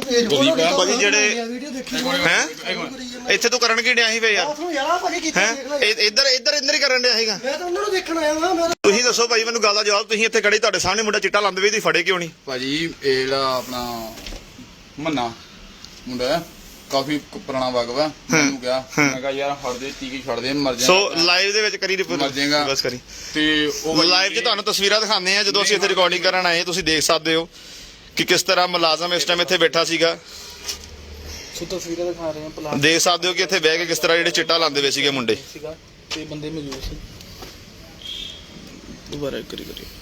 ਭਾਜੀ ਜਿਹੜੇ- ਵੀਡੀਓ ਦੇਖੀ ਹੈ? ਇੱਥੇ ਤੂੰ ਕਰਨ ਕੀ ਡਿਆ ਸੀ ਵੇ ਯਾਰ? ਬਾਥਰੂਮ ਯਾਰਾ ਭਾਜੀ ਕੀਤਾ ਹੈ? ਦੇਖ ਲੈ ਇੱਧਰ ਇੱਧਰ ਇੱਧਰ ਹੀ ਕਰਨ ਡਿਆ ਸੀਗਾ। ਮੈਂ ਤਾਂ ਉਹਨਾਂ ਨੂੰ ਦੇਖਣ ਆਇਆ ਹਾਂ ਮੈਂ ਤਾਂ ਤੁਸੀਂ ਦੱਸੋ ਭਾਈ ਮੈਨੂੰ ਗੱਲ ਦਾ ਜਵਾਬ ਤੁਸੀਂ ਇੱਥੇ ਖੜੇ ਤੁਹਾਡੇ ਸਾਹਮਣੇ ਮੁੰਡਾ ਚਿੱਟਾ ਲਾਉਂਦੇ ਵੀ ਤੁਸੀਂ ਫੜੇ ਕਿਉਂ ਨਹੀਂ? ਭਾਜੀ ਇਹ ਜਿਹੜਾ ਆਪਣਾ ਮੰਨਾ ਮੁੰਡਾ ਹੈ, ਕਾਫੀ ਕ- ਪੁਰਾਣਾ ਵਗ ਵਾ ਮੈਨੂੰ ਕਿਹਾ। ਮੈਂ ਕਿਹਾ ਯਾਰ ਹਟ ਦੇ ਟੀਕੀ ਛੱਡ ਦੇ ਮਰ ਸੋ ਜਾਏਗਾ ਲਾਈਵ ਦੇ ਵਿੱਚ ਕਰੀ ਰਿਪੋਰਟ? ਮਰ ਜਾਏਗਾ। ਬਸ ਕਰੀ। ਤੇ ਉਹ ਭਾਜੀ ਲਾਈਵ 'ਚ ਤੁਹਾਨੂੰ ਤਸਵੀਰਾਂ ਦਿਖਾਉਂਦੇ ਆ ਜਦੋਂ ਅਸੀਂ ਇੱਥੇ ਰਿਕਾਰਡਿੰਗ ਕਰਨ ਆਏ ਤੁਸੀਂ ਦੇਖ ਸਕਦੇ ਹੋ। ਕਿ ਕਿਸ ਤਰ੍ਹਾਂ ਮੁਲਾਜ਼ਮ ਇਸ ਟਾਈਮ ਇੱਥੇ ਬੈਠਾ ਸੀਗਾ? ਸੋ ਤਸਵੀਰਾਂ ਦਿਖਾ ਰਹੇ ਹਾਂ ਪਲਾਟ ਦੇਖ ਸਕਦੇ ਹੋ ਕਿ ਇੱਥੇ ਬਹਿ ਕੇ ਕਿਸ ਤਰ੍ਹਾਂ ਜਿਹੜੇ ਚਿੱਟਾ ਲਾਉਂਦੇ ਵੇ ਸੀਗੇ ਮੁੰਡੇ। ਸੀਗਾ ਤੇ ਬੰਦੇ ਮੌਜੂਦ ਸੀ। ਦੁਬਾਰਾ ਕਰੀ ਕਰੀ ਭਰਾ ਮੇਰਾ ਵਿਆਹ ਥੋੜੇ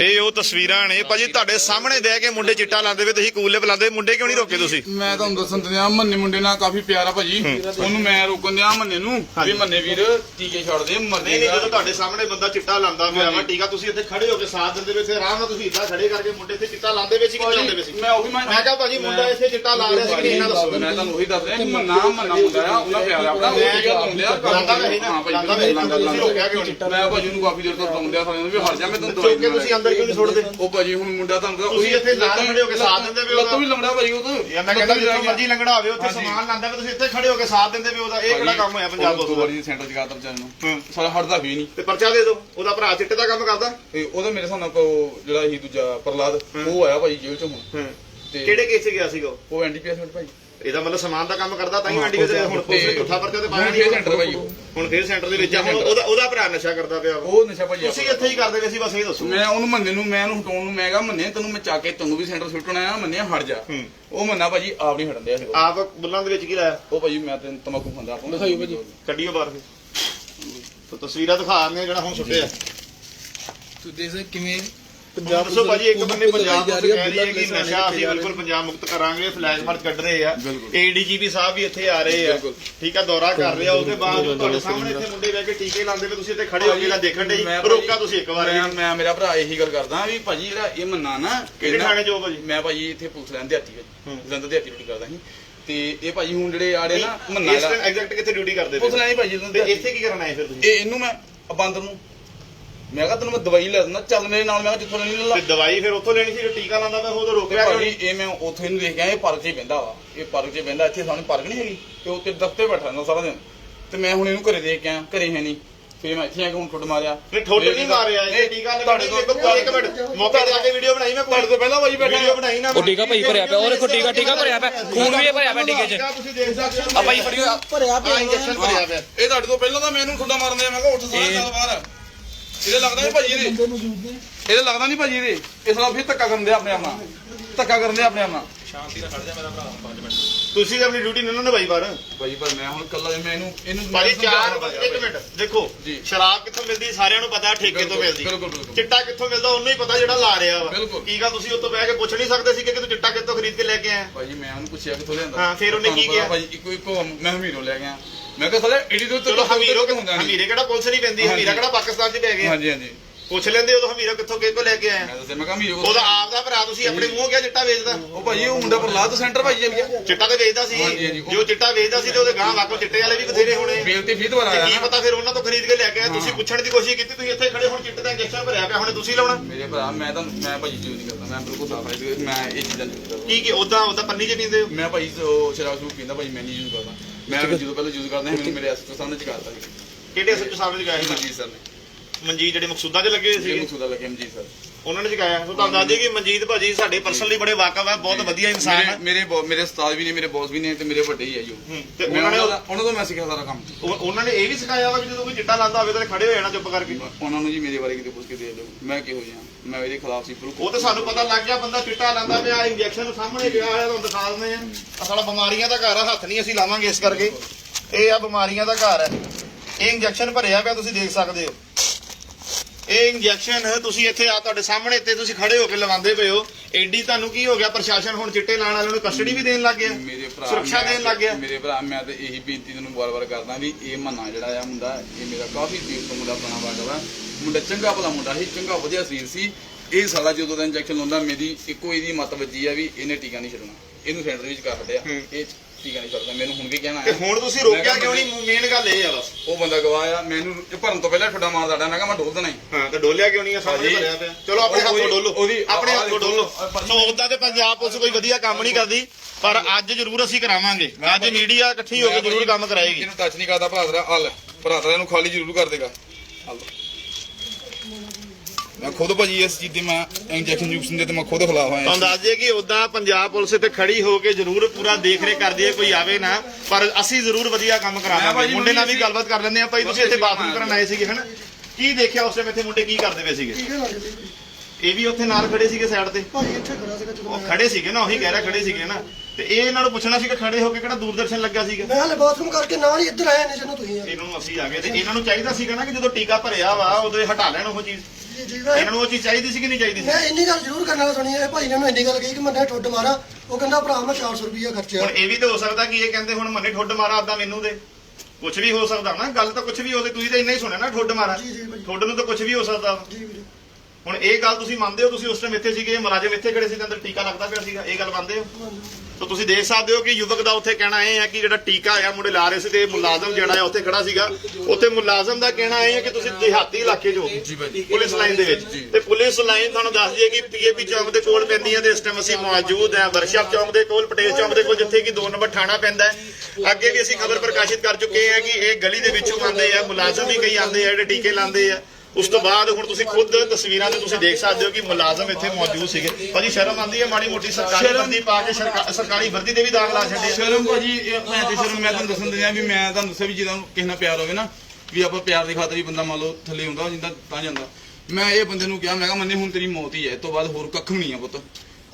ਇਹ ਉਹ ਤਸਵੀਰਾਂ ਨੇ। ਭਾਜੀ ਤੁਹਾਡੇ ਸਾਹਮਣੇ ਬਹਿ ਕੇ ਮੁੰਡੇ ਚਿੱਟਾ ਲਾਉਂਦੇ ਵੇ ਤੁਸੀਂ ਕੂਲੇ ਬੁਲਾਉਂਦੇ ਮੁੰਡੇ ਕਿਉਂ ਨਹੀਂ ਰੋਕੇ ਤੁਸੀਂ? ਮੈਂ ਤੁਹਾਨੂੰ ਦੱਸਣ ਦਿਆਂ ਮੰਨੇ ਮੁੰਡੇ ਨਾਲ ਕਾਫੀ ਪਿਆਰ ਭਾਜੀ। ਉਹਨੂੰ ਮੈਂ ਰੋਕਣ ਦਿਆਂ ਮੰਨੇ ਨੂੰ ਵੀ ਮੰਨੇ ਵੀਰ ਟੀਕੇ ਛੱਡ ਦੇ ਮਰ ਨਹੀਂ ਜਦੋਂ ਤੁਹਾਡੇ ਸਾਹਮਣੇ ਬੰਦਾ ਚਿੱਟਾ ਲਾਉਂਦਾ ਪਿਆ ਵਾ ਆ ਤੁਸੀਂ ਇੱਥੇ ਖੜੇ ਹੋ ਕੇ ਸਾਥ ਦਿੰਦੇ ਵੇ ਤੇ ਆਰਾਮ ਨਾਲ ਤੁਸੀਂ ਇੱਦਾਂ ਖੜੇ ਕਰਕੇ ਮੁੰਡੇ ਤੇ ਚਿੱਟਾ ਲਾਉਂਦੇ ਵੇ ਸੀ ਕਿ ਲਾਉਂਦੇ ਵੇ ਸੀ? ਮੈਂ ਉਹੀ ਮੈਂ ਮੈਂ ਕਿਹਾ ਭਾਜੀ ਮੁੰਡਾ ਇੱਥੇ ਚਿੱਟਾ ਲਾ ਰਿਹਾ ਸੀ ਕਿ ਇਹਨਾਂ ਦੱਸੋ। ਮੈਂ ਤੁਹਾਨੂੰ ਉਹੀ ਦੱਸ ਰਿਹਾ ਕਿ ਮੰਨਾ ਮੰਨਾ ਮੁੰਡਾ ਆ ਉਹਨਾਂ ਪਿਆਰ ਆਪਣਾ ਉਹ ਮੈਂ ਟੀਕਾ ਲਾਉਂਦੇ ਆ ਲਾਉਂਦਾ ਵੇ ਨਾ ਹਾਂ ਭਾਜੀ ਲਾਉਂਦਾ ਵੇ ਲਾਉਂਦਾ ਤੁਸੀਂ ਰੋਕਿਆ ਕਿਉਂ ਨਹੀਂ? ਮੈਂ ਭਾਜੀ ਨੂੰ ਕਾਫੀ ਦੇਰ ਤੋਂ ਲਾਉਂਦੇ ਨੂੰ ਵੀ ਹਟ ਜਾ ਮੈਂ ਤੁਹਾਨੂੰ ਚੁੱਕ ਕੇ ਤੁਸੀਂ ਅੰਦਰ ਕਿਉਂ ਨਹੀਂ ਛੋੜਦੇ? ਉਹ ਭਾਜੀ ਹੁਣ ਮੁੰਡਾ ਤੁਹਾਨੂੰ ਪਤਾ ਤੁਸੀਂ ਇੱਥੇ ਨਾਲ ਖੜੇ ਹੋ ਕੇ ਸਾਥ ਦਿੰਦੇ ਹੋ ਲੱਤੋਂ ਵੀ ਲੰਗੜਾ ਭਾਜੀ ਉਹ ਤਾਂ ਮੈਂ ਕਹਿੰਦਾ ਜਿੱਥੇ ਮਰਜ਼ੀ ਲੰਗੜਾ ਹੋਵੇ ਉੱਥੇ। ਸਮਾਨ ਲਾਂਦਾ ਵੇ ਤੁਸੀਂ ਇੱਥੇ ਖੜੇ ਹੋ ਕੇ ਸਾਥ ਦਿੰਦੇ ਵੇ ਉਹਦਾ ਇਹ ਕਿਹੜਾ ਕੰਮ ਹੋਇਆ ਪੰਜਾਬ ਤੋਂ ਪੁਲਿਸ ਵਾਰੀ ਸੈਂਟਰ ਜਗਾਤਾ ਵਿਚਾਰ ਨੂੰ। ਸਾਲਾ ਹਟਦਾ ਵੀ ਨਹੀਂ। ਤੇ ਪਰਚਾ ਦੇ ਦਿਓ ਉਹਦਾ ਭਰਾ ਚਿੱਟੇ ਦਾ ਕੰਮ ਕਰਦਾ? ਤੇ ਉਹਦਾ ਮੇਰੇ ਹਿਸਾਬ ਨਾਲ ਕੋ ਜਿਹੜਾ ਸੀ ਦੂਜਾ ਪ੍ਰਲਾਦ ਉਹ ਆਇਆ ਭਾਜੀ ਜੇਲ੍ਹ ਚੋਂ। ਹੁਣ ਤੇ ਕਿਹੜੇ ਕੇਸ 'ਚ ਗਿਆ ਸੀਗਾ ਉਹ? ਉਹ ਐਨਡੀਪੀਐਸ ਵਿੱਚ ਭਾਜੀ ਇਹਦਾ ਮਤਲਬ ਸਮਾਨ ਦਾ ਕੰਮ ਕਰਦਾ ਤਾਂ ਹੀ ਮੰਡੀ ਵਿੱਚ ਹੁਣ ਪੁਲਿਸ ਨੇ ਤੇ ਝੂਠਾ ਪਰਚਾ ਤੇ ਪਾਇਆ ਹੁਣ ਨਹੀਂ ਫੇਰ ਸੈਂਟਰ ਉਹ। ਹੁਣ ਫੇਰ ਸੈਂਟਰ ਦੇ ਵਿੱਚ ਆ ਹੁਣ ਉਹਦਾ ਉਹਦਾ ਭਰਾ ਨਸ਼ਾ ਕਰਦਾ ਪਿਆ ਵਾ। ਉਹ ਨਸ਼ਾ ਭਾਜੀ ਤੁਸੀਂ। ਇੱਥੇ ਹੀ ਕਰਦੇ ਵੇ ਸੀ ਬਸ ਇਹ ਦੱਸੋ ਮੈਂ ਉਹਨੂੰ ਮੰਨੇ ਨੂੰ ਮੈਂ ਉਹਨੂੰ ਹਟਾਉਣ ਨੂੰ ਮੈਂ ਕਿਹਾ ਮੰਨੇ ਤੈਨੂੰ ਮੈਂ ਚੱਕ ਕੇ ਤੈਨੂੰ ਵੀ ਸੈਂਟਰ ਸੁੱਟਣਾ ਆ ਮੰਨੇ ਹਟ ਜਾ ਹੂੰ। ਉਹ ਮੰਨਾ ਭਾਜੀ ਆਪ ਨਹੀਂ ਹਟਣ ਦਿਆ ਸੀ ਉਹ। ਆਪ ਬੁੱਲਾਂ ਦੇ ਵਿੱਚ ਕੀ ਲਾਇਆ ਉਹ ਭਾਜੀ ਮੈਂ ਤੇ ਤਮਾਕੂ ਖਾਂਦਾ ਆਪਾਂ ਦਿਖਾਈਓ ਭਾਜੀ। ਕੱਢੀਓ ਬਾਹਰ ਫਿਰ ਤੋ ਤਸਵੀਰਾਂ ਦਿਖਾ ਰਹੇ ਜਿਹੜਾ ਹੁਣ ਸੁੱਟਿਆ ਤੂੰ ਦੇਖ ਕਿਵੇਂ ਪੰਜਾਬ ਦੱਸੋ ਭਾਜੀ ਇੱਕ ਬੰਨੇ ਪੰਜਾਬ ਜਾ ਹੈ, ਕਹਿ ਰਹੀ ਹੈ ਕਿ ਨਸ਼ਾ ਅਸੀਂ ਜਾ ਬਿਲਕੁਲ ਪੰਜਾਬ ਮੁਕਤ ਕਰਾਂਗੇ ਫਲੈਸ਼ ਮਾਰਚ ਕੱਢ ਰਹੇ ਆ। ਏਡੀਜੀਪੀ ਸਾਹਿਬ ਵੀ ਇੱਥੇ ਆ ਰਹੇ ਆ। ਠੀਕ ਆ ਦੌਰਾ ਕਰ ਰਹੇ ਆ ਉਹਦੇ ਬਾਅਦ ਤੁਹਾਡੇ ਸਾਹਮਣੇ ਇੱਥੇ ਮੁੰਡੇ ਬਹਿ ਕੇ ਟੀਕੇ ਲਾਉਂਦੇ ਵੇ ਤੁਸੀਂ ਇੱਥੇ ਖੜੇ ਹੋ ਕੇ ਨਾ ਦੇਖਣ ਦੇ ਰੋਕਾ ਤੁਸੀਂ ਇੱਕ ਵਾਰ ਮੈਂ ਮੇਰਾ ਭਰਾ ਇਹੀ ਗੱਲ ਕਰਦਾ ਵੀ ਭਾਜੀ ਜਿਹੜਾ ਇਹ ਮੰਨਾ ਨਾ ਕਿਹੜੇ ਥਾਣੇ ਹੋ ਭਾਜੀ? ਮੈਂ ਭਾਜੀ ਇੱਥੇ ਪੁਲਿਸ ਲੈਣ ਦਿਹਾਤੀ ਵਿੱਚ। ਜਲੰਧਰ ਦਿਹਾਤੀ ਡਿਊਟੀ ਕਰਦਾ ਸੀ। ਤੇ ਇਹ ਭਾਜੀ ਹੁਣ ਜਿਹੜੇ ਆੜੇ ਨਾ ਮੰਨਾ ਇਸ ਐਗਜ਼ੈਕਟ ਕਿੱਥੇ ਡਿਊਟੀ ਕਰਦੇ ਪੁਲਿਸ ਲੈਣੀ ਭਾਜੀ ਤੇ ਇੱਥੇ ਕੀ ਕਰਨ ਆਏ ਫਿਰ ਤੁਸੀਂ? ਇਹ ਇਹਨੂੰ ਮੈਂ ਬਾਂਦਰ ਨੂੰ ਮੈਂ ਕਿਹਾ ਤੈਨੂੰ ਮੈਂ ਦਵਾਈ ਲੈ ਦਿੰਦਾ ਚੱਲ ਮੇਰੇ ਨਾਲ ਮੈਂ ਕਿਹਾ ਜਿੱਥੋਂ ਲੈਣੀ ਲੈ ਲਾ। ਤੇ ਦਵਾਈ ਫਿਰ ਉੱਥੋਂ ਲੈਣੀ ਸੀ ਜੋ ਟੀਕਾ ਲਾਉਂਦਾ ਪਿਆ ਉਦੋਂ ਤੇ ਰੋਕਿਆ ਕਿਉਂ ਭਾਜੀ ਨਹੀਂ ਇਹ ਮੈਂ ਉੱਥੇ ਇਹਨੂੰ ਦੇਖ ਕੇ ਆਇਆ ਇਹ ਪਾਰਕ 'ਚ ਹੀ ਬਹਿੰਦਾ ਵਾ। ਇਹ ਪਾਰਕ 'ਚ ਹੀ ਬਹਿੰਦਾ ਇੱਥੇ ਸਾਹਮਣੇ ਪਾਰਕ ਨਹੀਂ ਹੈਗੀ ਤੇ ਉੱਤੇ ਦਫ਼ਤਰ ਬੈਠਾ ਰਹਿੰਦਾ ਸਾਰਾ ਦਿਨ। ਤੇ ਮੈਂ ਹੁਣ ਇਹਨੂੰ ਘਰੇ ਦੇਖ ਕੇ ਆਇਆ ਘਰੇ ਹੈ ਨਹੀਂ। ਫਿਰ ਮੈਂ ਇੱਥੇ ਆ ਕੇ ਹੁਣ ਠੁੱਡ ਮਾਰਿਆ। ਨਹੀਂ ਠੋਡ ਨਹੀਂ ਮਾਰਿਆ ਇਹ ਟੀਕਾ ਤੁਹਾਡੇ ਤੋਂ ਇੱਕ ਮਿੰਟ ਮੌਕੇ ਤੇ ਆ ਕੇ ਵੀਡੀਓ ਬਣਾਈ ਮੈਂ ਤੁਹਾਡੇ ਤੋਂ ਪਹਿਲਾਂ ਭਾਜੀ ਬੈਠਾ ਵੀਡੀਓ ਬਣਾਈ ਨਾ ਉਹ ਟੀਕਾ ਭਾਈ ਭਰਿਆ ਪਿਆ ਉਹ ਦੇਖੋ ਟੀਕਾ ਟੀਕਾ ਭਰਿਆ ਪਿਆ ਖੂਨ ਵੀ ਇਹ ਭਰਿਆ ਪਿਆ ਟੀਕੇ 'ਚ। ਤੁਸੀਂ ਦੇਖ ਸਕਦੇ ਹੋ। ਆ ਭਾਈ ਫੜਿਓ। ਭਰਿਆ ਪਿਆ ਇੰਜੈਕਸ਼ਨ ਭਰਿਆ ਪਿਆ। ਇਹ ਤੁਹਾਡੇ ਤੋਂ ਪਹਿਲਾਂ ਤਾਂ ਮੈਨੂੰ ਠੁੱਡਾ ਮਾਰਨ ਦਿਆ ਮੈਂ ਕਿਹਾ ਉੱਠ ਸਾਰਾ ਚੱਲ ਬਾਹਰ। ਇਹਦੇ ਲੱਗਦਾ ਨਹੀਂ ਭਾਜੀ ਇਹਦੇ। ਇਹਦੇ ਲੱਗਦਾ ਨਹੀਂ ਭਾਜੀ ਇਹਦੇ। ਇਸ ਨਾਲ ਫਿਰ ਧੱਕਾ ਕਰਨ ਦੇ ਆਪਣੇ ਆਪ ਨਾਲ। ਧੱਕਾ ਕਰਨ ਦੇ ਆਪਣੇ ਆਪ ਨਾਲ। ਤੁਸੀਂ ਤਾਂ ਆਪਣੀ ਡਿਊਟੀ ਨਹੀਂ ਨਿਭਾਈ ਬਾਰ ਭਾਜੀ ਪਰ ਮੈਂ ਹੁਣ ਕੱਲਾ ਮੈਂ ਇਹਨੂੰ ਇਹਨੂੰ ਭਾਜੀ ਚਾਰ ਇੱਕ ਮਿੰਟ ਦੇਖੋ ਜੀ। ਸ਼ਰਾਬ ਕਿੱਥੋਂ ਮਿਲਦੀ ਸਾਰਿਆਂ ਨੂੰ ਪਤਾ ਠੇਕੇ ਤੋਂ ਮਿਲਦੀ। ਚਿੱਟਾ ਕਿੱਥੋਂ ਮਿਲਦਾ ਉਹਨੂੰ ਹੀ ਪਤਾ ਜਿਹੜਾ ਲਾ ਰਿਹਾ ਵਾ। ਕੀ ਗੱਲ ਤੁਸੀਂ ਉੱਤੋਂ ਬਹਿ ਕੇ ਪੁੱਛ ਨਹੀਂ ਸਕਦੇ ਸੀ ਕਿ ਤੂੰ ਚਿੱਟਾ ਕਿੱਥੋਂ ਖਰੀਦ ਕੇ ਲੈ ਕੇ ਆਇਆ? ਭਾਜੀ ਮੈਂ ਉਹਨੂੰ ਪੁੱਛਿਆ ਕਿੱਥੋਂ ਲਿਆਂਦਾ। ਹਾਂ, ਫਿਰ ਉਹਨੇ ਕੀ ਕਿਹਾ? ਭਾਜੀ ਇੱਕੋ ਇੱਕੋ ਮੈਂ ਹਮੀਰੋਂ ਲੈ ਗਿਆ। ਮੈਂ ਕਿਹਾ ਸਾਲੇ ਏਡੀ ਦੂਰ ਚਲੋ ਹਮੀਰੋ ਕਿ ਹੁੰਦਾ ਨਹੀਂ ਹਮੀਰੇ ਕਿਹੜਾ ਪੁਲਿਸ ਨਹੀਂ ਪੈਂਦੀ? ਹਾਂਜੀ। ਹਮੀਰਾ ਕਿਹੜਾ ਪਾਕਿਸਤਾਨ 'ਚ ਪੈ ਗਿਆ? ਹਾਂਜੀ ਹਾਂਜੀ। ਪੁੱਛ ਲੈਂਦੇ ਉਦੋਂ ਹਮੀਰੋ ਕਿੱਥੋਂ ਕਿਹਕੋ ਲੈ ਕੇ ਆਇਆ। ਮੈਂ ਦੱਸਿਆ ਮੈਂ ਕਿਹਾ ਹਮੀਰੋ ਉਹਦਾ ਆਪ ਦਾ ਭਰਾ ਤੁਸੀਂ ਆਪਣੇ ਮੂੰਹ ਕਿਹਾ ਚਿੱਟਾ ਵੇਚਦਾ। ਉਹ ਭਾਜੀ ਉਹ ਮੁੰਡਾ ਪ੍ਰਲਾਦ ਸੈਂਟਰ ਚੱਲ ਗਿਆ ਚਿੱਟਾ ਤੇ ਵੇਚਦਾ ਸੀ। ਹਾਂਜੀ, ਹਾਂਜੀ। ਜੋ ਚਿੱਟਾ ਵੇਚਦਾ ਸੀ ਤੇ ਉਹਦੇ ਗਾਂ ਵਾਕੋ ਚਿੱਟੇ ਵਾਲੇ ਵੀ ਬਥੇਰੇ ਹੋਣੇ। ਬੇਲ ਤੇ ਫੀਤ ਵਾਲਾ ਤੇ ਆਇਆ ਕੀ ਨਾ। ਪਤਾ ਫਿਰ ਉਹਨਾਂ ਤੋਂ ਖਰੀਦ ਕੇ ਲੈ ਕੇ ਆਏ। ਤੁਸੀਂ ਪੁੱਛਣ ਦੀ ਕੋਸ਼ਿਸ਼ ਕੀਤੀ ਤੁਸੀਂ ਇੱਥੇ ਖੜੇ ਹੁਣ ਚਿੱਟੇ ਦਾ ਇੰਜੈਕਸ਼ਨ ਭਰਿਆ ਪਿਆ ਹੁਣ ਤੁਸੀਂ ਲਾਉਣਾ। ਮੇਰੇ ਭਰਾ ਮੈਂ ਤਾਂ ਮੈਂ ਭਾਜੀ ਯੂਜ਼ ਨਹੀਂ ਕਰਦਾ ਮੈਂ ਬਿਲਕੁਲ ਸਾਫ਼ ਹੈ ਮੈਂ ਇਹ ਚੀਜ਼ਾਂ ਨਹੀਂ ਕਰਦਾ। ਕੀ ਕੀ ਉਦਾਂ ਉਦਾਂ ਪੰਨੀ ਚ ਪੀਂਦੇ ਹੋ? ਮੈਂ ਭਾਜੀ ਉਹ ਸ਼ਰਾਬ ਸ਼ੂਬ ਪੀਂਦਾ ਭਾਜੀ ਮੈਂ ਨਹੀਂ ਯੂਜ਼ ਕਰਦਾ। ਮੈਂ ਜਦੋਂ ਪਹਿਲਾਂ ਯੂਜ਼ ਕਰਦਾ ਸੀ ਮੈਨੂੰ ਮੇਰੇ ਐਸਐਚਓ ਸਾਹਮਣੇ ਚ ਕਰਤਾ ਸੀ। ਕਿਹੜੇ ਅਸਲ ਚ ਸਾਹਮਣੇ ਜਗਾਇਆ ਸੀ? ਮਨਜੀਤ ਸਰ ਨੇ। ਮਨਜੀਤ ਜਿਹੜੇ ਮਕਸੂਦਾਂ 'ਚ ਲੱਗੇ ਹੋਏ ਸੀਗੇ ਮਕਸੂਦਾ ਲੱਗੇ ਮਨਜੀਤ ਸਰ। ਉਹਨਾਂ ਨੇ ਜਗਾਇਆ। ਸੋ ਤੁਹਾਨੂੰ ਦੱਸ ਦਈਏ ਕਿ ਮਨਜੀਤ ਭਾਜੀ ਸਾਡੇ ਪਰਸਨਲੀ ਬੜੇ ਵਾਕਫ ਹੈ ਬਹੁਤ ਵਧੀਆ ਇਨਸਾਨ ਮੇਰੇ ਹੈ ਮੇਰੇ ਬੋ- ਮੇਰੇ ਉਸਤਾਦ ਵੀ ਨੇ ਮੇਰੇ ਬੌਸ ਵੀ ਨੇ ਤੇ ਮੇਰੇ ਵੱਡੇ ਹੀ ਆ ਜੀ। ਹੂੰ, ਤੇ ਉਹਨਾਂ ਨੇ ਉਹਨਾਂ ਤੋਂ ਮੈਂ ਸਿੱਖਿਆ ਸਾਰਾ ਕੰਮ। ਉਹ- ਉਹਨਾਂ ਨੇ ਇਹ ਵੀ ਸਿਖਾਇਆ ਵਾ ਕਿ ਜਦੋਂ ਕੋਈ ਚਿੱਟਾ ਲਾਉਂਦਾ ਹੋਵੇ ਤਾਂ ਖੜੇ ਹੋ ਜਾਣਾ ਚੁੱਪ ਕਰਕੇ। ਉਹਨਾਂ ਨੂੰ ਜੀ ਮੇਰੇ ਬਾਰੇ ਕਿਤੇ ਪੁੱਛ ਕੇ ਦੇ ਦਿਓ। ਮੈਂ ਕਿਹੋ ਜਿਹਾ। ਮੈਂ ਇਹਦੇ ਖਿਲਾਫ ਸੀ, ਬਿਲਕੁਲ। ਉਹ ਤਾਂ ਸਾਨੂੰ ਪਤਾ ਲੱਗ ਗਿਆ, ਬੰਦਾ ਚਿੱਟਾ ਲਾਉਂਦਾ ਪਿਆ ਇੰਜੈਕਸ਼ਨ ਸਾਹਮਣੇ ਪਿਆ ਹੋਇਆ ਤੁਹਾਨੂੰ ਦਿਖਾ ਦਿੰਦੇ ਆ। ਆਹ ਸਾਲਾ ਬਿਮਾਰੀਆਂ ਦਾ ਘਰ ਆ, ਹੱਥ ਨਹੀਂ ਅਸੀਂ ਲਾਵਾਂਗੇ ਇਸ ਕਰਕੇ। ਇਹ ਆ ਬਿਮਾਰੀਆਂ ਦਾ ਘਰ ਹੈ ਇਹ ਇੰਜੈਕਸ਼ਨ ਭਰਿਆ ਪਿਆ, ਤੁਸੀਂ ਦੇਖ ਸਕਦੇ ਹੋ। ਇਹ ਇੰਜੈਕਸ਼ਨ ਤੁਸੀਂ ਇੱਥੇ ਆ ਤੁਹਾਡੇ ਸਾਹਮਣੇ ਤੇ ਤੁਸੀਂ ਖੜੇ ਹੋ ਕੇ ਲਵਾਉਂਦੇ ਪਏ ਹੋ। ਐਡੀ ਤੁਹਾਨੂੰ ਕੀ ਹੋ ਗਿਆ? ਪ੍ਰਸ਼ਾਸਨ ਹੁਣ ਚਿੱਟੇ ਲਾਣ ਵਾਲਿਆਂ ਨੂੰ ਕਸਟਡੀ ਵੀ ਦੇਣ ਲੱਗ ਗਿਆ। ਮੇਰੇ ਭਰਾ ਸੁਰੱਖਿਆ ਦੇਣ ਲੱਗ ਗਿਆ। ਮੇਰੇ ਭਰਾ ਮੈਂ ਤੇ ਇਹੀ ਬੇਨਤੀ ਤੈਨੂੰ ਵਾਰ-ਵਾਰ ਕਰਦਾ ਵੀ ਇਹ ਮੰਨਾ ਜਿਹੜਾ ਆ ਮੁੰਡਾ ਇਹ ਮੇਰਾ ਕਾਫੀ ਦੇਰ ਤੋਂ ਮੁੰਡਾ ਪੁਰਾਣਾ ਵਾਗਾ ਮੁੰਡਾ ਚੰਗਾ ਭਲਾ ਮੁੰਡਾ ਸੀ ਚੰਗਾ ਵਧੀਆ ਸਰੀਰ ਸੀ। ਇਹ ਸਾਲਾ ਜਦੋਂ ਦਾ ਇੰਜੈਕਸ਼ਨ ਲਾਉਂਦਾ ਮੇਰੀ ਇੱਕੋ ਇਹਦੀ ਮਤ ਵੱਜੀ ਆ ਵੀ ਇਹਨੇ ਟੀਕਾ ਨਹੀਂ ਛੱਡਣਾ। ਇਹਨੂੰ ਸੈਂਟਰ ਵਿੱਚ ਕਰ ਛੱਡਿਆ। ਇਹ ਟੀਕਾ ਨਹੀਂ ਛੱਡਦਾ ਮੈਨੂੰ ਹੁਣ ਵੀ ਕਹਿਣਾ ਤੇ ਆਇਆ ਹੁਣ ਤੁਸੀਂ ਰੋਕਿਆ ਕਿਉਂ ਨਹੀਂ? ਮੇਨ ਗੱਲ ਇਹ ਆ ਬਸ। ਉਹ ਬੰਦਾ ਗਵਾਹ ਆ ਮੈਨੂੰ ਇਹ ਭਰਨ ਤੋਂ ਪਹਿਲਾਂ ਠੱਡਾ ਮਾਰਦਾ ਡਿਆ ਮੈਂ ਕਿਹਾ ਮੈਂ ਡੋਲ ਦੇਣਾ ਹੀ। ਹਾਂ ਤੇ ਡੋਲਿਆ ਕਿਉਂ ਨਹੀਂ? ਆ ਸਾਹਮਣੇ ਭਰਿਆ ਪਿਆ। ਚਲੋ ਆਪਣੇ ਹੱਥੋਂ ਡੋਲੋ। ਉਹਦੀ- ਆਪਣੇ ਹੱਥੋਂ ਡੋਲੋ। ਆਹ ਭਾਜੀ- ਸੋ ਉਦਾਂ ਤੇ ਪੰਜਾਬ ਪੁਲਿਸ ਕੋਈ ਵਧੀਆ ਕੰਮ ਨਹੀਂ ਕਰਦੀ ਪਰ ਅੱਜ ਜ਼ਰੂਰ ਅਸੀਂ ਕਰਾਵਾਂਗੇ। ਅੱਜ ਮੀਡੀਆ ਇਕੱਠੀ ਹੋ ਕੇ ਜ਼ਰੂਰ ਕੰਮ ਕਰਾਏਗੀ। ਇਹਨੂੰ ਟੱਚ ਨਹੀਂ ਕਰਦਾ ਭਰਾ ਤੇਰਾ ਹੱਲ। ਭਰਾ ਤੇਰਾ ਇਹਨੂੰ ਖਾਲੀ ਜ਼ਰੂਰ ਕਰ ਦੇਗਾ। ਹੱਲ। ਮੈਂ ਖੁਦ ਭਾਜੀ ਇਸ ਚੀਜ਼ ਦੇ ਮੈਂ ਇੰਜੈਕਸ਼ਨ ਯੂਕਸ਼ਨ ਦੇ ਤੇ ਮੈਂ ਖੁਦ ਖਿਲਾਫ ਆਇਆ ਤੁਹਾਨੂੰ ਦੱਸ ਦਈਏ ਕਿ ਉਦਾਂ ਪੰਜਾਬ ਪੁਲਿਸ ਤੇ ਖੜੀ ਹੋ ਕੇ ਜ਼ਰੂਰ ਪੂਰਾ ਦੇਖ ਰੇਖ ਕਰਦੀ ਹੈ ਕੋਈ ਆਵੇ ਨਾ ਪਰ ਅਸੀਂ ਜ਼ਰੂਰ ਵਧੀਆ ਕੰਮ ਕਰਾਵਾਂਗੇ ਮੁੰਡੇ ਨਾਲ ਵੀ ਗੱਲਬਾਤ ਕਰ ਲੈਂਦੇ ਆ ਭਾਈ ਤੁਸੀਂ ਇੱਥੇ ਬਾਥਰੂਮ ਕਰਨ ਆਏ ਸੀਗੇ ਹਨਾ? ਕੀ ਦੇਖਿਆ ਉਸ ਟਾਈਮ ਇੱਥੇ ਮੁੰਡੇ ਕੀ ਕਰਦੇ ਪਏ ਸੀਗੇ? ਇਹ ਵੀ ਉੱਥੇ ਨਾਲ ਖੜੇ ਸੀਗੇ ਸਾਈਡ ਤੇ? ਭਾਜੀ ਇੱਥੇ ਖੜਾ ਸੀਗਾ ਜਦੋਂ ਉਹ ਮੈਂ ਖੜੇ ਸੀਗੇ ਨਾ ਉਹੀ ਕਹਿ ਰਿਹਾ ਖੜੇ ਸੀਗੇ ਨਾ। ਤੇ ਇਹ ਇਹਨਾਂ ਨੂੰ ਪੁੱਛਣਾ ਸੀਗਾ ਖੜੇ ਹੋ ਕੇ ਕਿਹੜਾ ਦੂਰਦਰਸ਼ਨ ਲੱਗਾ ਸੀਗਾ? ਮੈਂ ਹਲੇ ਬਾਥਰੂਮ ਕਰਕੇ ਨਾਲ ਹੀ ਇੱਧਰ ਆਇਆ ਨੇ ਜਦੋਂ ਤੁਸੀਂ ਆਏ ਇਹਨਾਂ ਨੂੰ ਅਸੀਂ ਆ ਗਏ ਤੇ ਇਹਨਾਂ ਨੂੰ ਚਾਹੀਦਾ ਸੀਗਾ ਨਾ ਕਿ ਜਦੋਂ ਟੀਕਾ ਭਰਿਆ ਵਾ ਉਦੋਂ ਇਹ ਹਟਾ ਲੈਣ ਉਹ ਚੀਜ਼। ਜੀ ਜੀ ਮੈਂ ਇਹਨਾਂ ਨੂੰ ਉਹ ਚੀਜ਼ ਚਾਹੀਦੀ ਸੀ ਕਿ ਨਹੀਂ ਚਾਹੀਦੀ ਸੀ? ਮੈਂ ਇੰਨੀ ਗੱਲ ਜ਼ਰੂਰ ਕਰਨਾ ਸੁਣੀ ਹੈ। ਭਾਈ ਨੇ ਮੈਨੂੰ ਇੰਨੀ ਗੱਲ ਕਹੀ ਕਿ ਮੈਂ ਠੁੱਡ ਮਾਰਾ। ਉਹ ਕਹਿੰਦਾ ਭਰਾ ਮੈਂ 400 ਰੁਪਈਆ ਖਰਚਿਆ। ਹੁਣ ਇਹ ਵੀ ਤਾਂ ਹੋ ਸਕਦਾ ਕਿ ਇਹ ਕਹਿੰਦੇ ਹੁਣ ਮੰਨੇ ਠੁੱਡ ਮਾਰਾ ਆਦਾ ਮੈਨੂੰ ਦੇ ਕੁਝ ਵੀ ਹੋ ਸਕਦਾ ਨਾ ਗੱਲ ਤਾਂ ਕੁਝ ਵੀ ਹੋ ਸਕਦੀ। ਤੁਸੀਂ ਤਾਂ ਇੰਨਾ ਹੀ ਸੁਣਿਆ ਨਾ ਠੁੱਡ ਮਾਰਾ। ਜੀ, ਜੀ, ਭਾਈ। ਠੁੱਡ ਨੂੰ ਤਾਂ ਕੁਝ ਵੀ ਹੋ ਸਕਦਾ। ਵਾ। ਜੀ। ਵੀਰੇ ਹੁਣ ਇਹ ਗੱਲ ਤੁਸੀਂ ਮੰਨਦੇ ਹੋ ਤੁਸੀਂ ਉਸ ਟਾਈਮ ਇੱਥੇ ਸੀਗੇ ਮੁਲਾਜ਼ਮ ਇੱਥੇ ਖੜੇ ਸੀ ਤੇ ਅੰਦਰ ਟੀਕਾ ਲੱਗਦਾ ਪਿਆ ਸੀਗਾ ਇਹ ਗੱਲ ਮੰਨਦੇ ਹੋ? ਤਾਂ ਤੁਸੀਂ ਦੇਖ ਸਕਦੇ ਹੋ ਕਿ ਯੁਵਕ ਦਾ ਉੱਥੇ ਕਹਿਣਾ ਇਹ ਹੈ ਕਿ ਜਿਹੜਾ ਟੀਕਾ ਆ ਮੁੰਡੇ ਲਾ ਰਹੇ ਸੀ ਤੇ ਮੁਲਾਜ਼ਮ ਜਿਹੜਾ ਆ ਉੱਥੇ ਖੜਾ ਸੀਗਾ। ਉੱਥੇ ਮੁਲਾਜ਼ਮ ਦਾ ਕਹਿਣਾ ਇਹ ਹੈ ਕਿ ਤੁਸੀਂ ਦਿਹਾਤੀ ਇਲਾਕੇ 'ਚ ਹੋ ਪੁਲਿਸ ਲਾਈਨ ਦੇ ਵਿੱਚ। ਤੇ ਪੁਲਿਸ ਲਾਈਨ ਤੁਹਾਨੂੰ ਦੱਸ ਦਈਏ ਕਿ ਪੀਏਪੀ ਚੌਂਕ ਦੇ ਕੋਲ ਪੈਂਦੀ ਹੈ ਤੇ ਇਸ ਟਾਈਮ ਅਸੀਂ ਮੌਜੂਦ ਹਾਂ। ਵਰਸ਼ਾਪ ਚੌਂਕ ਦੇ ਕੋਲ ਪਟੇਲ ਚੌਂਕ ਦੇ ਕੋਲ ਜਿੱਥੇ ਕਿ 2 ਨੰਬਰ ਥਾਣਾ ਪੈਂਦਾ ਹੈ। ਅੱਗੇ ਵੀ ਅਸੀਂ ਖਬਰ ਪ੍ਰਕਾਸ਼ਿਤ ਕਰ ਚੁੱਕੇ ਹਾਂ ਕਿ ਇਹ ਗਲੀ ਦੇ ਵਿੱਚੋਂ ਆਉਂਦੇ ਆ ਮੁਲਾਜ਼ਮ ਵੀ ਕਈ ਆਉਂਦੇ ਆ ਜਿਹੜੇ ਟੀਕੇ ਲਾਉਂਦੇ ਆ। ਉਸ ਤੋਂ ਬਾਅਦ ਹੁਣ ਤੁਸੀਂ ਖੁਦ ਤਸਵੀਰਾਂ 'ਚ ਤੁਸੀਂ ਦੇਖ ਸਕਦੇ ਹੋ ਕਿ ਮੁਲਾਜ਼ਮ ਇੱਥੇ ਮੌਜੂਦ ਸੀਗੇ। ਭਾਜੀ ਸ਼ਰਮ ਆਉਂਦੀ ਹੈ ਮਾੜੀ ਮੋਟੀ ਸਰਕਾਰੀ ਵਰਦੀ ਪਾ ਕੇ ਸਰਕਾ- ਸਰਕਾਰੀ ਵਰਦੀ ਤੇ ਵੀ ਦਾਗ ਲਾ ਛੱਡੇ। ਸ਼ਰਮ ਭਾਜੀ ਮੈਂ ਤੇ ਸ਼ਰਮ ਮੈਂ ਤੁਹਾਨੂੰ ਦੱਸਣ ਦਿਆਂ ਵੀ ਮੈਂ ਤੁਹਾਨੂੰ ਦੱਸਿਆ ਵੀ ਜਿਹਦਾ ਨੂੰ ਕਿਸੇ ਨਾਲ ਪਿਆਰ ਹੋਵੇ ਨਾ ਵੀ ਆਪਾਂ ਪਿਆਰ ਦੀ ਖਾਤਰ ਹੀ ਬੰਦਾ ਮੰਨ ਲਓ ਥੱਲੇ ਹੁੰਦਾ ਜਿੰਦਾ ਤਾਂ ਜਾਂਦਾ। ਮੈਂ ਇਹ ਬੰਦੇ ਨੂੰ ਕਿਹਾ ਮੈਂ ਕਿਹਾ ਮੰਨੇ ਹੁਣ ਤੇਰੀ ਮੌਤ ਹੀ ਹੈ ਇਹ ਤੋਂ ਬਾਅਦ ਹੋਰ ਕੱਖ ਵੀ ਨਹੀਂ ਆ ਪੁੱਤ।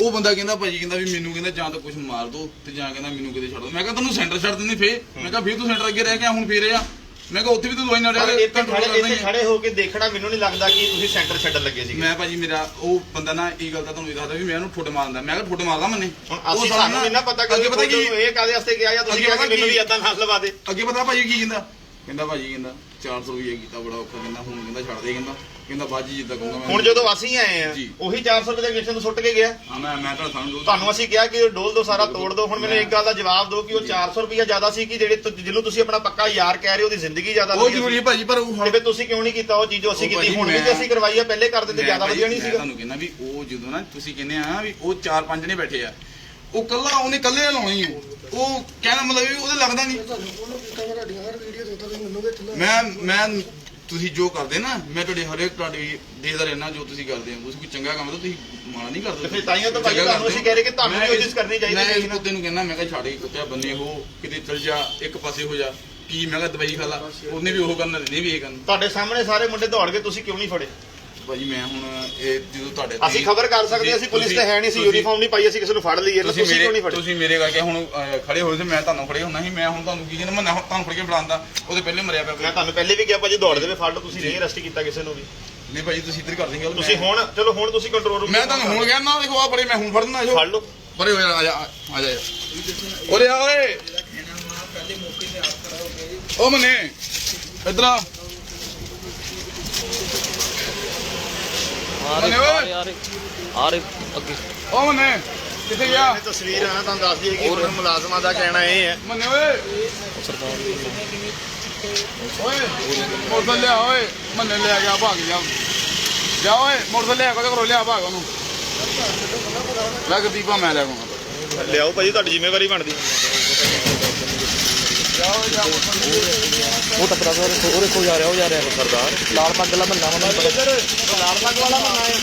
ਉਹ ਬੰਦਾ ਕਹਿੰਦਾ ਭਾਜੀ ਕਹਿੰਦਾ ਵੀ ਮੈਨੂੰ ਕਹਿੰਦਾ ਜਾਂ ਤਾਂ ਕੁਝ ਮਾਰ ਦੋ ਤੇ ਜਾਂ ਕਹਿੰਦਾ ਮੈਨੂੰ ਕਿਤੇ ਛੱਡ ਦੋ। ਮੈਂ ਕਿਹਾ ਤੈਨੂੰ ਸੈਂਟਰ ਛੱਡ ਦਿੰਦੇ ਫੇਰ। ਮੈਂ ਕਿਹਾ ਫੇਰ ਤੂੰ ਸੈਂਟਰ ਅੱਗੇ ਰਹਿ ਗਿਆ ਹੁਣ ਫੇਰ ਆ। ਮੈਂ ਕਿਹਾ ਉੱਥੇ ਵੀ ਤੂੰ ਦਵਾਈ ਨਾਲ ਪਰ ਰਹਿ ਇੱਥੇ ਖੜੇ ਇੱਥੇ ਹੀ। ਖੜੇ ਹੋ ਕੇ ਦੇਖਣਾ ਮੈਨੂੰ ਨਹੀਂ ਲੱਗਦਾ ਕਿ ਤੁਸੀਂ ਸੈਂਟਰ ਛੱਡਣ ਲੱਗੇ ਸੀਗੇ। ਮੈਂ ਭਾਜੀ ਮੇਰਾ ਉਹ ਬੰਦਾ ਨਾ ਇਹ ਗੱਲ ਤਾਂ ਤੁਹਾਨੂੰ ਇਹ ਦੱਸਦਾ ਵੀ ਮੈਂ ਉਹਨੂੰ ਠੁੱਡ ਮਾਰਦਾ। ਮੈਂ ਕਿਹਾ ਠੁੱਡ ਮਾਰਦਾ ਮੰਨੇ। ਹੁਣ ਅਸੀਂ ਸਾਨੂੰ ਨਹੀਂ ਨਾ ਪਤਾ ਕਿ ਅੱਗੇ ਪਤਾ ਕੀ ਇਹ ਕਾਦੇ ਵਾਸਤੇ ਗਿਆ ਜਾਂ ਤੁਸੀਂ ਅੱਗੇ ਪਤਾ ਮੈਨੂੰ ਕੀ- ਵੀ ਏਦਾਂ ਨਾਲ ਲਵਾ ਦੇ। ਅੱਗੇ ਪਤਾ ਭਾਜੀ ਕੀ ਕਹਿੰਦਾ? ਕਹਿੰਦਾ ਭਾਜੀ ਕਹਿੰਦਾ 400 ਰੁਪਏ ਕੀਤਾ ਬੜਾ ਔਖਾ ਕਹਿੰਦਾ ਹੁਣ ਕਹਿੰਦਾ ਛੱਡ ਦੇ ਕਹਿੰਦਾ। ਕਹਿੰਦਾ ਬਾਜੀ ਜਿੱਦਾਂ ਕਹੂੰਗਾ ਮੈਂ ਹੁਣ ਜਦੋਂ ਅਸੀਂ ਆਏ ਆ ਜੀ। ਉਹੀ 400 ਰੁਪਏ ਦੇ ਇੰਜੈਕਸ਼ਨ ਨੂੰ ਸੁੱਟ ਕੇ ਗਿਆ। ਹਾਂ ਮੈਂ ਮੈਂ ਤਾਂ ਸਮਝ ਤੁਹਾਨੂੰ ਅਸੀਂ ਕਿਹਾ ਕਿ ਡੋਲ ਦੋ ਸਾਰਾ ਤੋੜ ਦੋ। ਹੁਣ ਮੈਨੂੰ ਇੱਕ ਗੱਲ ਦਾ ਜਵਾਬ ਦਿਓ ਕਿ ਉਹ 400 ਰੁਪਏ ਜ਼ਿਆਦਾ ਸੀ ਕਿ ਜਿਹੜੇ ਤੁ- ਜਿਹਨੂੰ ਤੁਸੀਂ ਆਪਣਾ ਪੱਕਾ ਯਾਰ ਕਹਿ ਰਹੇ ਹੋ ਉਹਦੀ ਜ਼ਿੰਦਗੀ ਜ਼ਿਆਦਾ ਉਹ ਵਧੀਆ ਜ਼ਰੂਰੀ ਸੀ। ਹੈ ਭਾਜੀ ਪਰ ਉਹ ਤੇ ਹੁਣ ਫਿਰ ਤੁਸੀਂ ਕਿਉਂ ਨਹੀਂ ਕੀਤਾ ਉਹ ਚੀਜ਼ ਜੋ ਅਸੀਂ ਉਹ ਕੀਤੀ? ਭਾਜੀ ਹੁਣ ਵੀ ਤੇ ਮੈਂ- ਅਸੀਂ ਕਰਵਾਈ ਆ ਪਹਿਲੇ ਕਰ ਦਿੰਦੇ ਮੈਂ ਜ਼ਿਆਦਾ ਵਧੀਆ ਨਹੀਂ ਮੈਂ ਸੀਗਾ। ਤੁਹਾਨੂੰ ਕਹਿੰਦਾ ਵੀ ਉਹ ਜਦੋਂ ਨਾ ਤੁਸੀਂ ਕਹਿੰਦੇ ਆ ਵੀ ਉਹ ਚਾਰ ਪੰਜ ਨੇ ਬੈਠੇ ਆ ਉਹ ਕੱਲਾ ਉਹਨੇ ਕੱਲੇ ਲਾਉਣੀ ਹੈ ਉਹ ਕਹਿੰਦਾ ਮਤਲਬ ਵੀ ਉਹਦੇ ਲੱਗਦਾ ਨਹੀਂ। ਤੁਹਾਨੂੰ ਫੋਨ ਕੀਤਾ ਮੈਂ ਤੁਹਾਡੀਆਂ? ਹਰ ਵੀਡੀਓ ਦੇਖਦਾ ਤੁਸੀਂ ਮੈਨੂੰ ਵਿੱਚ ਲੈ ਮੈਂ ਮੈਂ ਤੁਸੀਂ ਜੋ ਕਰਦੇ ਨਾ ਮੈਂ ਤੁਹਾਡੇ ਹਰੇਕ ਤੁਹਾਡੀ ਦੇਖਦਾ ਰਹਿਣਾ ਜੋ ਤੁਸੀਂ ਕਰਦੇ ਹੋ। ਤੁਸੀਂ ਕੋਈ ਚੰਗਾ ਕੰਮ ਤਾਂ ਤੁਸੀਂ ਮਾੜਾ ਨਹੀਂ ਕਰਦੇ। ਤੇ ਫਿਰ ਤਾਈਓ ਤਾਂ ਭਾਈ ਤੁਹਾਨੂੰ ਅਸੀਂ ਕਹਿ ਰਹੇ ਕਿ ਤੁਹਾਨੂੰ ਵੀ ਚੀਜ਼ ਕਰਨੀ ਚਾਹੀਦੀ ਮੈਂ ਹੈ ਇਸ ਕੁੱਤੇ ਨੂੰ ਕਹਿੰਦਾ ਮੈਂ ਕਿਹਾ ਛੱਡ ਕੇ ਕੁੱਤਿਆ ਬੰਨੇ ਹੋ ਕਿਤੇ ਚਲ ਜਾ ਇੱਕ ਪਾਸੇ ਹੋ ਜਾ ਕੀ ਮੈਂ ਕਿਹਾ ਦਵਾਈ ਖਾ ਲਾ ਉਹਨੇ ਵੀ ਉਹ ਕਰਨਾ ਤੇ ਵੀ ਇਹ ਕਰਨਾ ਤੁਹਾਡੇ ਸਾਹਮਣੇ ਸਾਰੇ ਮੁੰਡੇ ਦੌੜ ਗਏ ਤੁਸੀਂ ਕਿਉਂ ਨਹੀਂ ਫੜੇ? ਭਾਜੀ ਮੈਂ ਹੁਣ ਇਹ ਜਦੋਂ ਤੁਹਾਡੇ ਅਸੀਂ ਖਬਰ ਕਰ ਸਕਦੇ ਹਾਂ, ਅਸੀਂ ਪੁਲਿਸ ਤੇ ਹੈ ਨਹੀਂ ਸੀ ਯੂਨੀਫਾਰਮ ਨਹੀਂ ਪਾਈ ਅਸੀਂ ਕਿਸੇ ਨੂੰ ਫੜ ਲਈਏ ਤੁਸੀਂ ਤੁਸੀਂ ਕਿਉਂ ਨਹੀਂ ਮੇਰੇ ਫੜੇ? ਤੁਸੀਂ ਮੇਰੇ ਕਰਕੇ ਹੁਣ ਅਹ, ਖੜੇ ਹੋਏ ਸੀ ਮੈਂ ਤੁਹਾਨੂੰ ਖੜੇ ਹੋਣਾ ਸੀ ਮੈਂ ਹੁਣ ਤੁਹਾਨੂੰ ਕੀ ਕਹਿੰਦਾ ਮੈਂ ਨਾ- ਤੁਹਾਨੂੰ ਫੜ ਕੇ ਬੁਲਾਉਂਦਾ ਉਹਦੇ ਪਹਿਲੇ ਮਰਿਆ ਪਿਆ ਮੈਂ ਤੁਹਾਨੂੰ ਪਹਿਲੇ ਵੀ ਕਿਹਾ ਭਾਜੀ ਦੌੜ ਦੇਵੇ ਫੜ ਲਓ ਤੁਸੀਂ ਨਹੀਂ ਅਰੈਸਟ ਕੀਤਾ ਕਿਸੇ ਨੂੰ ਵੀ। ਨਹੀਂ ਭਾਜੀ ਤੁਸੀਂ ਇੱਧਰ ਕਰ ਦੇਂਗੇ ਤੁਸੀਂ ਹੁਣ ਚਲੋ ਹੁਣ ਤੁਸੀਂ ਕੰਟਰੋਲ ਰੂਮ ਮੈਂ ਤੁਹਾਨੂੰ ਹੁਣ ਕਿਹਾ ਨਾ ਦੇਖੋ ਆ ਬੜੇ ਮੈਂ ਹੁਣ ਫੜਨਾ ਜੋ ਫੜ ਲਓ। ਬੜੇ ਹੋ ਜਾ ਆ ਜਾ ਆ ਜਾ। ਓਰੇ ਆ ਓਏ ਉਹ ਮਨੇ ਇਧਰ ਆ। ਮਨੇ ਓਏ। ਯਾਰ। ਆ ਰਹੇ ਅੱਗੇ। ਉਹ ਮਨੇ ਕਿੱਥੇ ਗਿਆ? ਇਹ ਤਸਵੀਰ ਆ ਤੁਹਾਨੂੰ ਦੱਸ ਦਈਏ ਕਿ ਹੁਣ ਮੁਲਾਜ਼ਮਾਂ ਦਾ ਕਹਿਣਾ ਇਹ ਹੈ। ਮਨੇ ਓਏ। ਓਏ ਮੋਟਰ ਲਿਆ ਓਏ। ਮੰਨੇ ਲਿਆ ਗਿਆ ਭਾਗ ਜਾ। ਜਾ ਓਏ ਲਿਆ ਲਿਆ ਭਾਗ ਉਹਨੂੰ। ਲੱਗ ਦੀਪਾ ਮੈਂ ਲੈ ਆਉਂਗਾ ਲਿਆਓ ਭਾਜੀ ਤੁਹਾਡੀ ਜ਼ਿੰਮੇਵਾਰੀ ਬਣਦੀ। ਉਹ ਤਾਂ ਬਰਾਬਰ ਉਹਦੇ ਕੋਲ ਜਾ ਰਿਹਾ ਉਹ ਜਾ ਰਿਹਾ ਸਰਦਾਰ। ਲਾਲ ਪੱਗ ਵਾਲਾ ਬੰਦਾ ਮੈਨੂੰ ਪਤਾ। ਲਾਲ ਪੱਗ ਵਾਲਾ ਮੰਨਾ ਹੈ।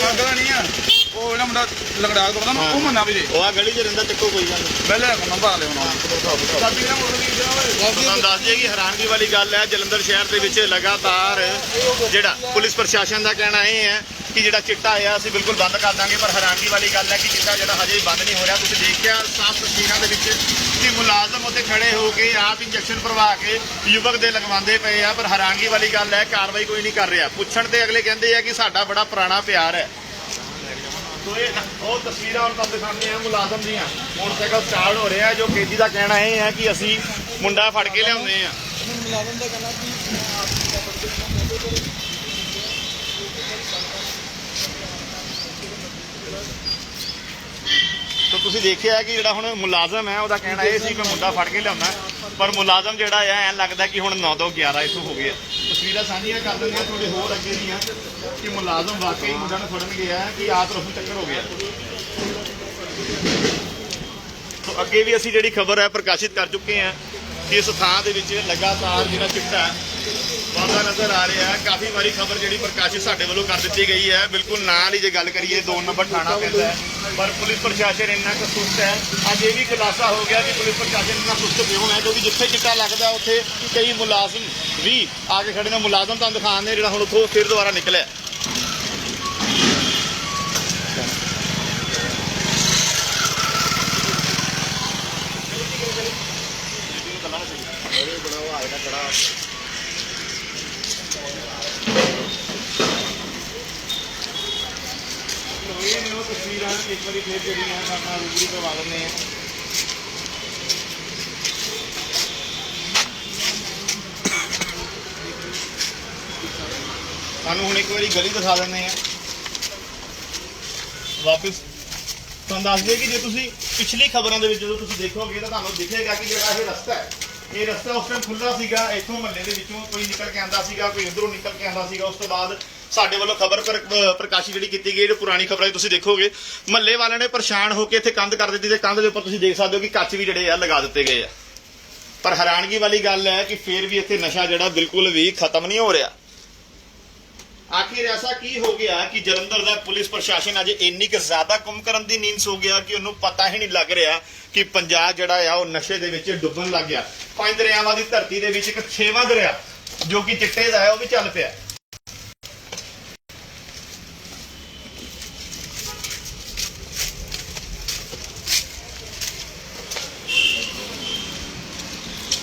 ਮੰਗਦਾ ਨਹੀਂ ਆ ਉਹ ਜਿਹੜਾ ਮੁੰਡਾ ਲੰਗੜਾ ਕਰਦਾ ਨਾ ਉਹ ਮੰਨਾ ਵੀ ਦੇ ਉਹ ਆ ਗਲੀ 'ਚ ਰਹਿੰਦਾ ਚੱਕੋ ਕੋਈ ਗੱਲ ਨਹੀਂ। ਮੈਂ ਲੈ ਕੇ ਨੰਬਰ ਲੈ ਉਹਨਾਂ ਚਾਬੀ ਨਾ ਜਾ ਓਏ ਤੁਹਾਨੂੰ ਦੱਸ ਦਈਏ ਕਿ ਹੈਰਾਨਗੀ ਵਾਲੀ ਗੱਲ ਹੈ ਜਲੰਧਰ ਸ਼ਹਿਰ ਦੇ ਵਿੱਚ ਲਗਾਤਾਰ ਜਿਹੜਾ ਪੁਲਿਸ ਪ੍ਰਸ਼ਾਸਨ ਦਾ ਕਹਿਣਾ ਇਹ ਹੈ ਕਿ ਜਿਹੜਾ ਚਿੱਟਾ ਆ ਅਸੀਂ ਬਿਲਕੁਲ ਬੰਦ ਕਰ ਦਾਂਗੇ, ਪਰ ਹੈਰਾਨਗੀ ਵਾਲੀ ਗੱਲ ਹੈ ਕਿ ਚਿੱਟਾ ਜਿਹੜਾ ਹਜੇ ਬੰਦ ਨਹੀਂ ਹੋ ਰਿਹਾ। ਤੁਸੀਂ ਦੇਖਿਆ, ਸਾਫ਼ ਤਸਵੀਰਾਂ ਦੇ ਵਿੱਚ ਕਿ ਮੁਲਾਜ਼ਮ ਉੱਤੇ ਖੜੇ ਹੋ ਕੇ ਆਪ ਇੰਜੈਕਸ਼ਨ ਭਰਵਾ ਕੇ ਯੁਵਕ ਦੇ ਲਗਵਾਉਂਦੇ ਪਏ ਆ, ਪਰ ਹੈਰਾਨਗੀ ਵਾਲੀ ਗੱਲ ਹੈ, ਕਾਰਵਾਈ ਕੋਈ ਨਹੀਂ ਕਰ ਰਿਹਾ। ਪੁੱਛਣ ਤੇ ਅਗਲੇ ਕਹਿੰਦੇ ਆ ਕਿ ਸਾਡਾ ਬੜਾ ਪੁਰਾਣਾ ਪਿਆਰ ਹੈ। ਤੋ ਇਹ ਉਹ ਤਸਵੀਰਾਂ ਹੁਣ ਤੁਹਾਨੂੰ ਦਿਖਾਉਂਦੇ ਆ ਮੁਲਾਜ਼ਮ ਦੀਆਂ। ਮੋਟਰਸਾਈਕਲ ਸਟਾਰਟ ਹੋ ਰਿਹਾ ਜੋ ਕੇਜੀ ਦਾ ਕਹਿਣਾ ਇਹ ਹੈ ਕਿ ਅਸੀਂ ਮੁੰਡਾ ਫੜ ਕੇ ਲਿਆਉਂਦੇ ਆ। ਮੁਲਾਜ਼ਮ ਦਾ ਕਹਿਣਾ ਕਿ ਤਾਂ ਤੁਸੀਂ ਦੇਖਿਆ ਕਿ ਜਿਹੜਾ ਹੁਣ ਮੁਲਾਜ਼ਮ ਹੈ, ਉਹਦਾ ਕਹਿਣਾ ਇਹ ਸੀ ਕਿ ਮੁੰਡਾ ਫੜ ਕੇ ਲਿਆਉਣਾ ਪਰ ਮੁਲਾਜ਼ਮ ਜਿਹੜਾ ਹੈ ਐਂ ਲੱਗਦਾ ਕਿ ਹੁਣ 9 ਤੋਂ 11 ਇੱਥੋਂ ਹੋ ਗਿਆ ਤਸਵੀਰਾਂ ਸਾਂਝੀਆਂ ਕਰ ਦਿੰਦੇ ਆ ਥੋੜੇ ਹੋਰ ਅੱਗੇ ਦੀਆਂ, ਕਿ ਮੁਲਾਜ਼ਮ ਵਾਕਈ ਮੁੰਡਾ ਨੂੰ ਫੜਨ ਗਿਆ ਕਿ ਆਪ ਰਫੂ ਚੱਕਰ ਹੋ ਗਿਆ। ਤੋ ਅੱਗੇ ਵੀ ਅਸੀਂ ਜਿਹੜੀ ਖਬਰ ਹੈ, ਪ੍ਰਕਾਸ਼ਿਤ ਕਰ ਚੁੱਕੇ ਹਾਂ ਕਿ ਇਸ ਥਾਂ ਦੇ ਵਿੱਚ ਲਗਾਤਾਰ ਜਿਹੜਾ ਚਿੱਟਾ ਵਾਧਾ ਨਜ਼ਰ ਆ ਰਿਹਾ ਹੈ। ਕਾਫੀ ਵਾਰੀ ਖਬਰ ਜਿਹੜੀ ਪ੍ਰਕਾਸ਼ਿਤ ਸਾਡੇ ਵੱਲੋਂ ਕਰ ਦਿੱਤੀ ਗਈ ਹੈ। ਬਿਲਕੁਲ ਨਾਲ ਹੀ ਜੇ ਗੱਲ ਕਰੀਏ, ਦੋ ਨੰਬਰ ਥਾਣਾ ਪੈਂਦਾ ਹੈ। ਪਰ ਪੁਲਿਸ ਪ੍ਰਸ਼ਾਸਨ ਇੰਨਾ ਕੁ ਸੁਸਤ ਹੈ। ਅੱਜ ਇਹ ਵੀ ਖੁਲਾਸਾ ਹੋ ਗਿਆ ਕਿ ਪੁਲਿਸ ਪ੍ਰਸ਼ਾਸਨ ਇੰਨਾ ਸੁਸਤ ਕਿਉਂ ਹੈ? ਕਿਉਂਕਿ ਜਿੱਥੇ ਚਿੱਟਾ ਲੱਗਦਾ, ਉੱਥੇ ਕਈ ਮੁਲਾਜ਼ਮ ਵੀ ਆ ਕੇ ਖੜੇ ਨੇ। ਮੁਲਾਜ਼ਮ ਤੁਹਾਨੂੰ ਦਿਖਾਉਂਦੇ ਜਿਹੜਾ ਹੁਣ ਉੱਥੋਂ ਫਿਰ ਦੁਬਾਰਾ ਨਿਕਲਿਆ। ਇਹ ਨੇ ਇੱਕ ਵਾਰੀ ਫੇਰ ਜਿਹੜੀਆਂ ਸਾਡਾ ਰੂਬਰੂ ਕਰਵਾ ਦਿੰਦੇ ਆ। ਸਾਨੂੰ ਹੁਣ ਇੱਕ ਵਾਰੀ ਗਲੀ ਦਿਖਾ ਦਿੰਦੇ ਆ। ਵਾਪਸ। ਤੁਹਾਨੂੰ ਦੱਸ ਦਈਏ ਕਿ ਜੇ ਤੁਸੀਂ ਪਿਛਲੀ ਖਬਰਾਂ ਦੇ ਵਿੱਚ ਜਦੋਂ ਤੁਸੀਂ ਦੇਖੋਗੇ ਤਾਂ ਤੁਹਾਨੂੰ ਦਿਖੇਗਾ ਕਿ ਜਿਹੜਾ ਇਹ ਰਸਤਾ ਹੈ, ਇਹ ਰਸਤਾ ਉਸ ਟਾਈਮ ਖੁੱਲ੍ਹਾ ਸੀਗਾ, ਇੱਥੋਂ ਮਹੱਲੇ ਦੇ ਵਿੱਚੋਂ ਕੋਈ ਨਿਕਲ ਕੇ ਆਂਦਾ ਸੀਗਾ, ਕੋਈ ਇਧਰੋਂ ਨਿਕਲ ਕੇ ਆਂਦਾ ਸੀਗਾ, ਉਸ ਤੋਂ ਬਾਅਦ ਸਾਡੇ ਵੱਲੋਂ ਖਬਰ ਪ੍ਰਕਾਸ਼ਿਤ ਜਿਹੜੀ ਕੀਤੀ ਗਈ, ਜਿਹੜੀ ਪੁਰਾਣੀ ਖਬਰਾਂ 'ਚ ਤੁਸੀਂ ਦੇਖੋਗੇ। ਮਹੱਲੇ ਵਾਲਿਆਂ ਨੇ ਪਰੇਸ਼ਾਨ ਹੋ ਕੇ ਇੱਥੇ ਕੰਧ ਕਰ ਦਿੱਤੀ ਤੇ ਕੰਧ ਦੇ ਉੱਪਰ ਤੁਸੀਂ ਦੇਖ ਸਕਦੇ ਹੋ ਕਿ ਕੱਚ ਵੀ ਜਿਹੜੇ ਆ ਲਗਾ ਦਿੱਤੇ ਗਏ ਆ। ਪਰ ਹੈਰਾਨਗੀ ਵਾਲੀ ਗੱਲ ਹੈ ਕਿ ਫਿਰ ਵੀ ਇੱਥੇ ਨਸ਼ਾ ਜਿਹੜਾ ਬਿਲਕੁਲ ਵੀ ਖਤਮ ਨਹੀਂ ਹੋ ਰਿਹਾ। ਆਖਿਰ ਐਸਾ ਕੀ ਹੋ ਗਿਆ ਕਿ ਜਲੰਧਰ ਦਾ ਪੁਲਿਸ ਪ੍ਰਸ਼ਾਸਨ ਅੱਜ ਇੰਨੀ ਕਿ ਜ਼ਿਆਦਾ ਕੁੰਭਕਰਨ ਦੀ ਨੀਂਦ ਸੋ ਗਿਆ ਕਿ ਉਹਨੂੰ ਪਤਾ ਹੀ ਨਹੀਂ ਲੱਗ ਰਿਹਾ ਕਿ ਪੰਜਾਬ ਜਿਹੜਾ ਆ, ਉਹ ਨਸ਼ੇ ਦੇ ਵਿੱਚ ਡੁੱਬਣ ਲੱਗ ਗਿਆ। ਪੰਜ ਦਰਿਆਵਾਂ ਦੀ ਧਰਤੀ ਦੇ ਵਿੱਚ ਇੱਕ ਛੇਵਾਂ ਦਰਿਆ, ਜੋ ਕਿ ਚਿੱਟੇ ਦਾ ਹੈ, ਉਹ ਵੀ ਚੱਲ ਪਿਆ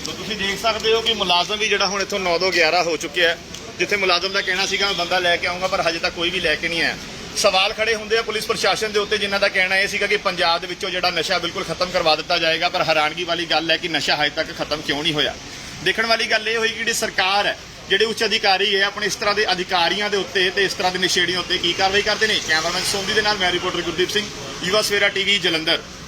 ਤਾਂ ਤੁਸੀਂ ਦੇਖ ਸਕਦੇ ਹੋ ਕਿ ਮੁਲਾਜ਼ਮ ਵੀ ਜਿਹੜਾ ਹੁਣ ਇੱਥੋਂ 9 ਤੋਂ 11 ਹੋ ਚੁੱਕਿਆ ਜਿੱਥੇ ਮੁਲਾਜ਼ਮ ਦਾ ਕਹਿਣਾ ਸੀਗਾ, ਮੈਂ ਬੰਦਾ ਲੈ ਕੇ ਆਉਂਗਾ ਪਰ ਹਜੇ ਤੱਕ ਕੋਈ ਵੀ ਲੈ ਕੇ ਨਹੀਂ ਆਇਆ। ਸਵਾਲ ਖੜੇ ਹੁੰਦੇ ਆ ਪੁਲਿਸ ਪ੍ਰਸ਼ਾਸਨ ਦੇ ਉੱਤੇ, ਜਿਨ੍ਹਾਂ ਦਾ ਕਹਿਣਾ ਇਹ ਸੀਗਾ ਕਿ ਪੰਜਾਬ ਦੇ ਵਿੱਚੋਂ ਜਿਹੜਾ ਨਸ਼ਾ ਬਿਲਕੁਲ ਖਤਮ ਕਰਵਾ ਦਿੱਤਾ ਜਾਏਗਾ, ਪਰ ਹੈਰਾਨਗੀ ਵਾਲੀ ਗੱਲ ਹੈ ਕਿ ਨਸ਼ਾ ਹਜੇ ਤੱਕ ਖਤਮ ਕਿਉਂ ਨਹੀਂ ਹੋਇਆ? ਦੇਖਣ ਵਾਲੀ ਗੱਲ ਇਹ ਹੋਈ ਕਿ ਜਿਹੜੀ ਸਰਕਾਰ ਹੈ, ਜਿਹੜੇ ਉੱਚ ਅਧਿਕਾਰੀ ਹੈ ਆਪਣੇ ਇਸ ਤਰ੍ਹਾਂ ਦੇ ਅਧਿਕਾਰੀਆਂ ਦੇ ਉੱਤੇ ਤੇ ਇਸ ਤਰ੍ਹਾਂ ਦੇ ਨਸ਼ੇੜੀਆਂ ਉੱਤੇ ਕੀ ਕਾਰਵਾਈ ਕਰਦੇ ਨੇ? ਕੈਮਰਾਮੈਨ ਸੋਮਦੀ ਦੇ ਨਾਲ ਮੈਂ ਰਿਪੋਰਟਰ ਗੁਰਦੀਪ ਸਿੰਘ, ਯੁਵਾ ਸਵੇਰਾ ਟੀਵੀ, ਜਲੰਧਰ।